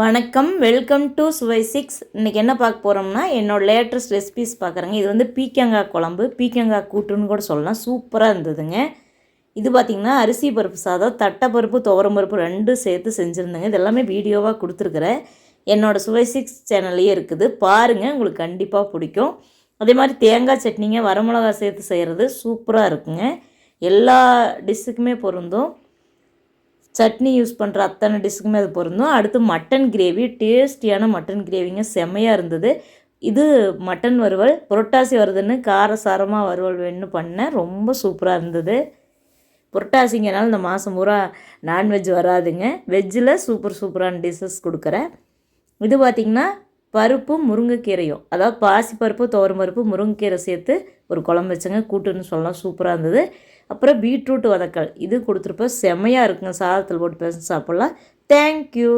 வணக்கம் welcome to சுவை six இன்றைக்கி என்ன பார்க்க போகிறோம்னா என்னோடய லேட்டஸ்ட் ரெசிபிஸ் பார்க்குறேங்க. இது வந்து பீக்கங்காய் குழம்பு பீக்கங்காய் கூட்டுன்னு கூட சொல்லலாம். சூப்பராக இருந்ததுங்க. இது பார்த்திங்கன்னா அரிசி பருப்பு சாதம் தட்டைப்பருப்பு துவரம் பருப்பு ரெண்டும் சேர்த்து செஞ்சுருந்தேங்க. இது எல்லாமே வீடியோவாக கொடுத்துருக்குறேன். என்னோடய சுவை சிக்ஸ் சேனல்லையே இருக்குது. பாருங்கள் உங்களுக்கு கண்டிப்பாக பிடிக்கும். அதே மாதிரி தேங்காய் சட்னிங்க வரமிளகா சேர்த்து செய்கிறது சூப்பராக இருக்குங்க. எல்லா டிஷ்ஷுக்குமே பொருந்தும். சட்னி யூஸ் பண்ணுற அத்தனை டிஷ்ஷுக்குமே அது பொருந்தும். அடுத்து மட்டன் கிரேவி டேஸ்டியான மட்டன் கிரேவிங்க செம்மையாக இருந்தது. இது மட்டன் வறுவல் புரட்டாசி வருதுன்னு காரசாரமாக வறுவல் வேணும்னு பண்ணேன். ரொம்ப சூப்பராக இருந்தது. புரட்டாசிங்கனால இந்த மாதம் பூரா நான்வெஜ் வராதுங்க. வெஜ்ஜில் சூப்பர் சூப்பரான டிஷ்ஷஸ் கொடுக்குறேன். இது பார்த்திங்கன்னா பருப்பும் முருங்கைக்கீரையும். அதாவது பாசி பருப்பு துவரம் பருப்பு முருங்கைக்கீரை சேர்த்து ஒரு குழம்பு வச்சங்க. கூட்டுன்னு சொல்லலாம். சூப்பராக இருந்தது. அப்புறம் பீட்ரூட் வதக்கல். இது கொடுத்துருப்போம் செம்மையாக இருக்குங்க. சாதத்தில் போட்டு பேச சாப்பிட்லாம். தேங்க்யூ